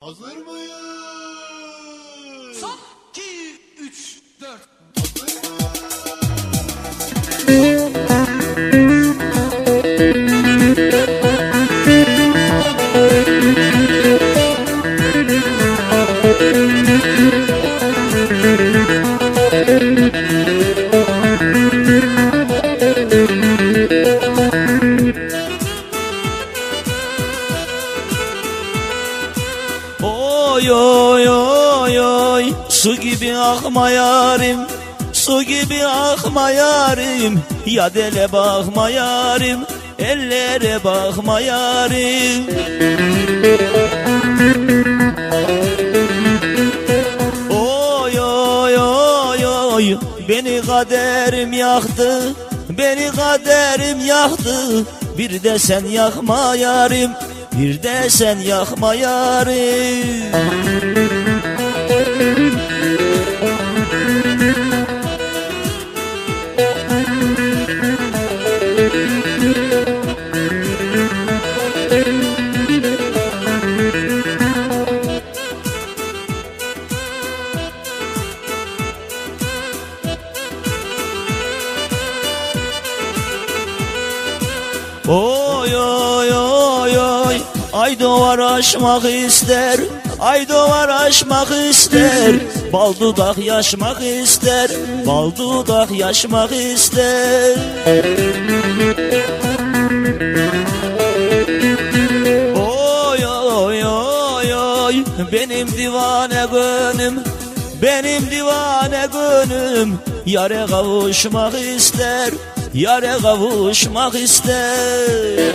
Hazır mıyız? Son 2, 3, 4. Su gibi akma yarim Su gibi akma yarim. Ya dele bakma yarim Ellere bakma yarim. Oy oy oy oy Beni kaderim yaktı Beni kaderim yaktı. Bir de sen yakma yarim Bir de sen yakma yarim Oy oy oy oy. Ay doğar aşmak ister Ay doğar aşmak ister. Bal dudak yaşmak ister Bal dudak yaşmak ister Benim divane gönlüm Yare kavuşmak ister Yare kavuşmak ister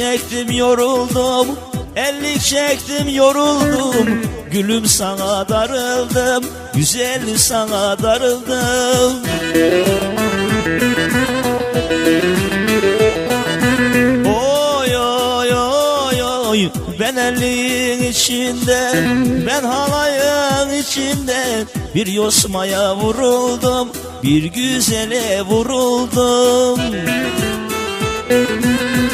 çektim yoruldum. Ellik çektim yoruldum. Gülüm sana darıldım. Güzel sana darıldım. Oy oy oy oy. Ben elliğin içinde Ben halayın içinde Bir yosmaya vuruldum Bir güzele vuruldum. Oy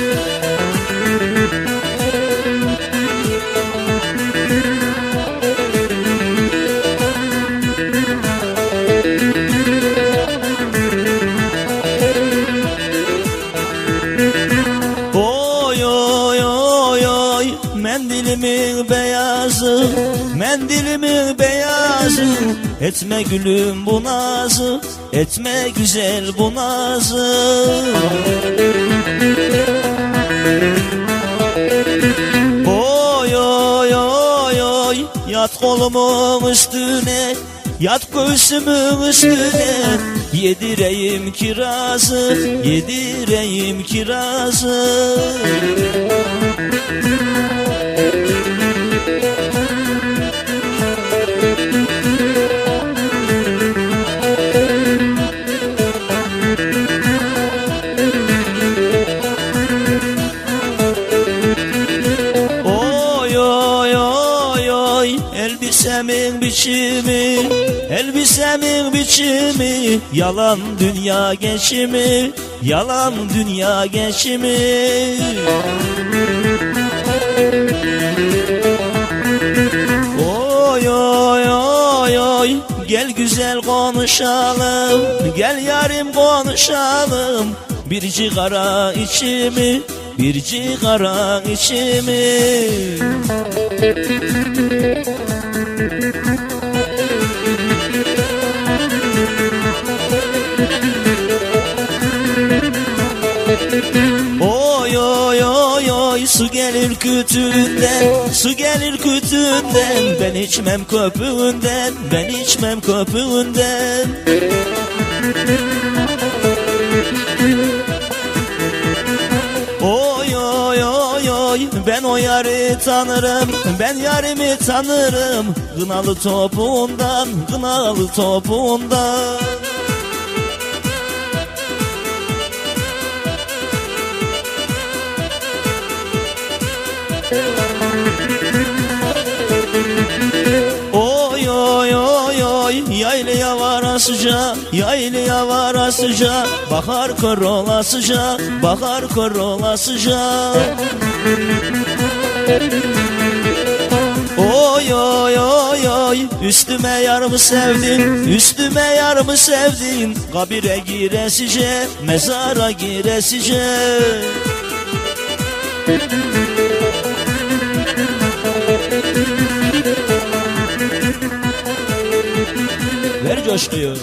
Mendilimin beyazı Mendilimin beyazı. Etme gülüm bu nazı Etme güzel bu nazı. Oy oy oy oy Yat kolumun üstüne Yat göğsümün üstüne. Yedireyim kirazı Yedireyim kirazı Elbisemin biçimi Elbisemin biçimi Yalan dünya geçimi Yalan dünya geçimi Gel güzel konuşalım Gel yarim konuşalım. Bir cigara içimi Bir cigara içimi. Oy oy su gelir kütüğünden Su gelir kütüğünden. Ben içmem köpüğünden Ben içmem köpüğünden. Oy oy oy oy ben o yarı tanırım. Ben yarimi tanırım. Gınalı topuğundan Gınalı topuğundan Oy oy oy oy Yaylıya varasıca Yaylıya varasıca Bakar kör olasıca Bakar kör olasıca Oy oy oy oy Üstüme yarımı sevdin Üstüme yarımı sevdin? Kabire giresice Mezara giresice Ver costeiro